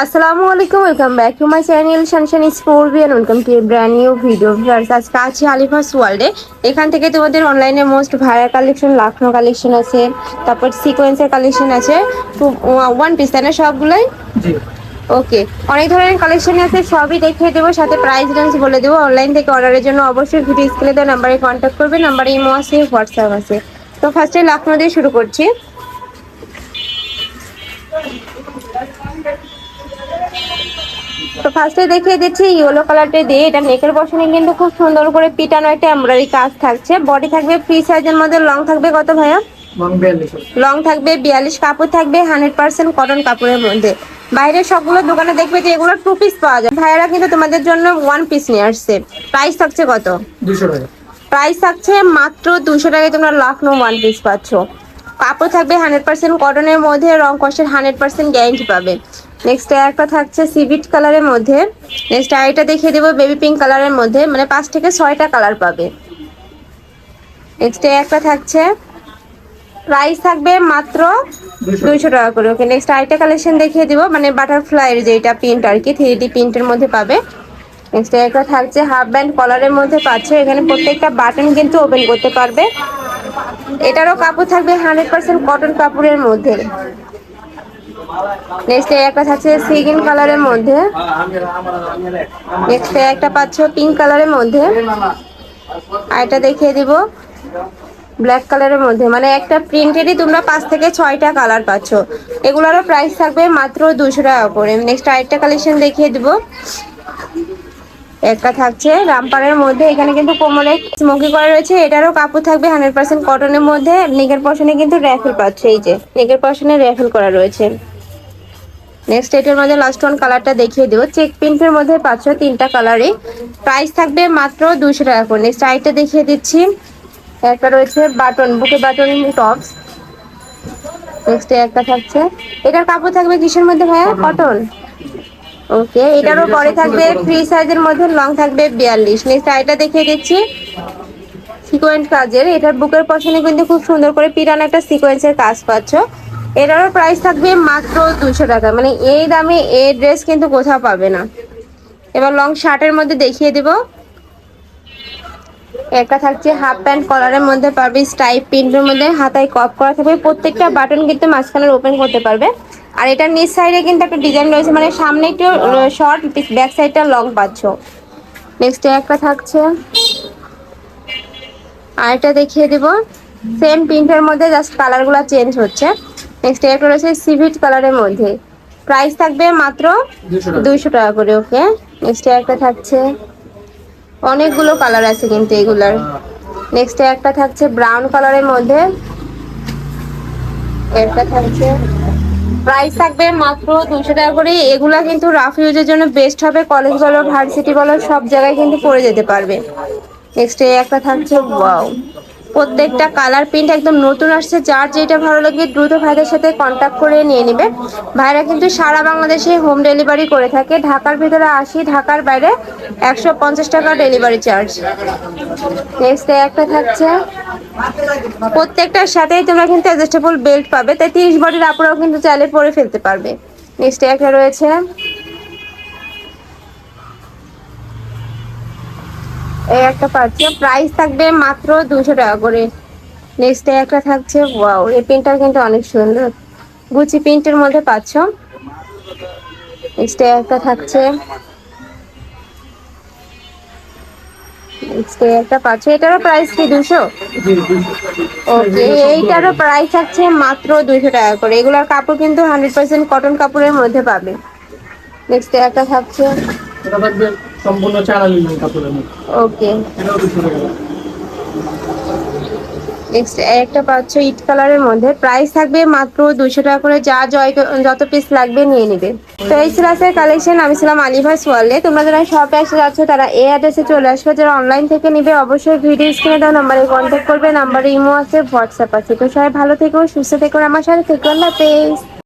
আসসালামু আলাইকুম welcome back to my channel Shanshan sport and welcome to brand new video viewers আজকে আছি আলিফাস ওয়ার্ল্ডে এখান থেকে তোমাদের অনলাইনে most viral collection Lucknow collection আছে তারপর সিকোয়েন্সের কালেকশন আছে ওয়ান পিস তাই না সবগুলোই? ওকে অনেক ধরনের কালেকশন আছে সবই দেখিয়ে দেবো সাথে প্রাইস রেঞ্জ বলে দেবো। অনলাইন থেকে অর্ডারের জন্য অবশ্যই ভিডিও স্ক্রিনে দেওয়া নাম্বারে কন্ট্যাক্ট করবে নাম্বারে ইমো আছে হোয়াটসঅ্যাপ আছে। তো ফার্স্টে লাখনো দিয়ে শুরু করছি। তো ফার্স্টে দেখিয়ে দিচ্ছি ইয়েলো কালারটা দিয়ে এটা নেকের বসনে কিন্তু খুব সুন্দর করে পিটানো একটা এমব্রয়ডারি কাজ থাকছে। বডি থাকবে ফ্রি সাইজের মধ্যে লং থাকবে কত ভাইয়া? লং থাকবে বিয়াল্লিশ কাপড় থাকবে হান্ড্রেড পার্সেন্ট কটন কাপড়ের মধ্যে। বাইরে সবগুলো দোকানে দেখবে যে এগুলো টু পিস পাওয়া যায়। ভাইয়ারা কিন্তু তোমাদের জন্য ওয়ান পিস নিয়ে আসছে। প্রাইস থাকছে কত? দুশো টাকা। প্রাইস থাকছে মাত্র দুশো টাকায় তোমরা লাখনো ওয়ান পিস পাচ্ছ। কাপড় থাকবে হান্ড্রেড পার্সেন্ট কটনের মধ্যে রং কষের হান্ড্রেড পার্সেন্ট গ্যারেন্টি পাবে। নেক্সট একটা থাকছে সিভিট কালারের মধ্যে। নেক্সট আরেকটা দেখিয়ে দেবো বেবি পিঙ্ক কালারের মধ্যে। মানে পাঁচ থেকে ছয়টা কালার পাবে। নেক্সট একটা থাকছে। প্রাইস থাকবে মাত্র দুইশো টাকা করে। ওকে নেক্সট আরেকটা কালেকশন দেখিয়ে দিব। মানে বাটারফ্লাইয়ের যেটা প্রিন্ট আর কি থ্রি ডি প্রিন্টের মধ্যে পাবে। নেক্সট একটা থাকছে হাফ ব্যান্ড কলারের মধ্যে পাচ্ছে। এখানে প্রত্যেকটা বাটন কিন্তু ওপেন করতে পারবে। এটারও কাপড় থাকবে হান্ড্রেড পার্সেন্ট কটন কাপড়ের মধ্যে। নেক্সট একটা থাকছে সিগিন কালারের মধ্যে। নেক্সট একটা পাচ্ছ পিঙ্ক কালারের মধ্যে। আর এটা দেখিয়ে দিব ব্ল্যাক কালারের মধ্যে। মানে একটা প্রিন্টেরই তোমরা পাঁচ থেকে ছয়টা কালার পাচ্ছ। এগুলোরও প্রাইস থাকবে মাত্র দুশো টাকা করে। নেক্সট আরেকটা কালেকশন দেখিয়ে দিব। একটা থাকছে রামপারের মধ্যে। এখানে কিন্তু কোমরে স্মোকি করা রয়েছে। এটারও কাপড় থাকবে হান্ড্রেড পার্সেন্ট কটনের মধ্যে। নেকের পশনে কিন্তু র্যাফেল পাচ্ছে, এই যে। নেকের পশনে র্যাফেল করা রয়েছে। নেক্সট এটার মধ্যে লাস্ট ওয়ান কালারটা দেখিয়ে দেবো। চেক প্রিন্টের মধ্যে পাচ্ছ তিনটা কালারই প্রাইস থাকবে মাত্র দুশো টাকা করে। নেক্সট আরেকটা দেখিয়ে দিচ্ছি। একটা রয়েছে বাটন বুকে বাটন টপস নেক্সট একটা থাকছে। এটার কাপড় থাকবে কিসের মধ্যে ভাইয়া? কটন ওকে এটারও পরে থাকবে ফ্রি সাইজের মধ্যে লং থাকবে বিয়াল্লিশ। নেক্সট আরেকটা দেখিয়ে দিচ্ছি। সিকোয়েন্স কাজের। এটার বুকের পছনে কিন্তু খুব সুন্দর করে পিরানো একটা সিকোয়েন্সের কাজ পাচ্ছ। এটারও প্রাইস থাকবে মাত্র দুশো টাকা। মানে এই দামে এই ড্রেস কিন্তু কোথাও পাবে না। এবার লং শার্টের মধ্যে দেখিয়ে দেবো। একটা থাকছে হাফ প্যান্ট কলারের মধ্যে পারবে স্টাইপ প্রিন্টের মধ্যে। হাতায় কপ করা থাকবে। প্রত্যেকটা বাটন কিন্তু মাঝখানে ওপেন করতে পারবে। আর এটার নিচ সাইডে কিন্তু একটা ডিজাইন রয়েছে। মানে সামনে একটু শর্ট ব্যাক সাইডটা লং পাচ্ছ। নেক্সট একটা থাকছে। আর আরেকটা দেখিয়ে দেব। সেম প্রিন্টের মধ্যে জাস্ট কালারগুলো চেঞ্জ হচ্ছে। নেক্সট একটা রয়েছে সিভিট কালারের মধ্যে। প্রাইস থাকবে মাত্র দুইশো টাকা। করে ওকে? নেক্সট একটা থাকছে। অনেকগুলো কালার আছে কিন্তু এগুলার। নেক্সট একটা থাকছে ব্রাউন কালারের মধ্যে। একটা থাকছে। প্রাইস থাকবে মাত্র দুশো টাকা করে। এগুলা কিন্তু রাফ ইউজের জন্য বেস্ট হবে। কলেজ বলো ভার্সিটি বলো সব জায়গায় কিন্তু পরে যেতে পারবে। নেক্সট একটা থাকছে ওয়াও প্রত্যেকটা কালার প্রিন্ট একদম নতুন আসছে, যার যেটা ভালো লাগে দ্রুত ভাইদের সাথে কন্ট্যাক্ট করে নিয়ে নেবে। ভাইরা কিন্তু সারা বাংলাদেশে হোম ডেলিভারি করে থাকে। ঢাকার ভিতরে আসি, ঢাকার বাইরে একশো পঞ্চাশ টাকা ডেলিভারি চার্জ নেক্সট একটা থাকছে। প্রত্যেকটার সাথেই তোমরা কিন্তু অ্যাডজাস্টেবল বেল্ট পাবে। তাই তিরিশ বডির আপনারাও কিন্তু চাইলে পরে ফেলতে পারবে। নেক্সট একটা রয়েছে। এই একটা পাচ্ছি। প্রাইস থাকবে মাত্র দুশো টাকা করে। নেক্সট একটা থাকছে ওয়াও এই প্রিন্টটা কিন্তু অনেক সুন্দর। গুচি প্রিন্টের মধ্যে পাচ্ছ। নেক্সট একটা থাকছে। একটা পাচ্ছ। এটারও প্রাইস কি দুশো ওকে এইটারও প্রাইস থাকছে মাত্র দুশো টাকা করে। এগুলোর কাপড় কিন্তু হান্ড্রেড পার্সেন্ট কটন কাপড়ের মধ্যে পাবে। নেক্সট একটা থাকছে। সম্পূর্ণ চারা লিলেন কাপড়ের মধ্যে। ওকে। এটাও দুশো টাকা নেক্সট একটা পাচ্ছ ইট কালারের মধ্যে। প্রাইস থাকবে মাত্র দুশো টাকা করে। যা জয় যত পিস লাগবে নিয়ে নেবে। তো এই ছিল আজকের কালেকশন আমি ছিলাম আলিভাস ওয়ালে তোমরা যারা শপে এসে যাচ্ছ তারা এই অ্যাড্রেসে চলে আসবে। যারা অনলাইন থেকে নিবে অবশ্যই ভিডিও স্ক্রিনে দেওয়া নাম্বারে কন্ট্যাক্ট করবে। নাম্বারে ইমো আছে হোয়াটসঅ্যাপ আছে। তো সবাই ভালো থেকো সুস্থ থেকো আমার সাথে থেকো। আল্লাহ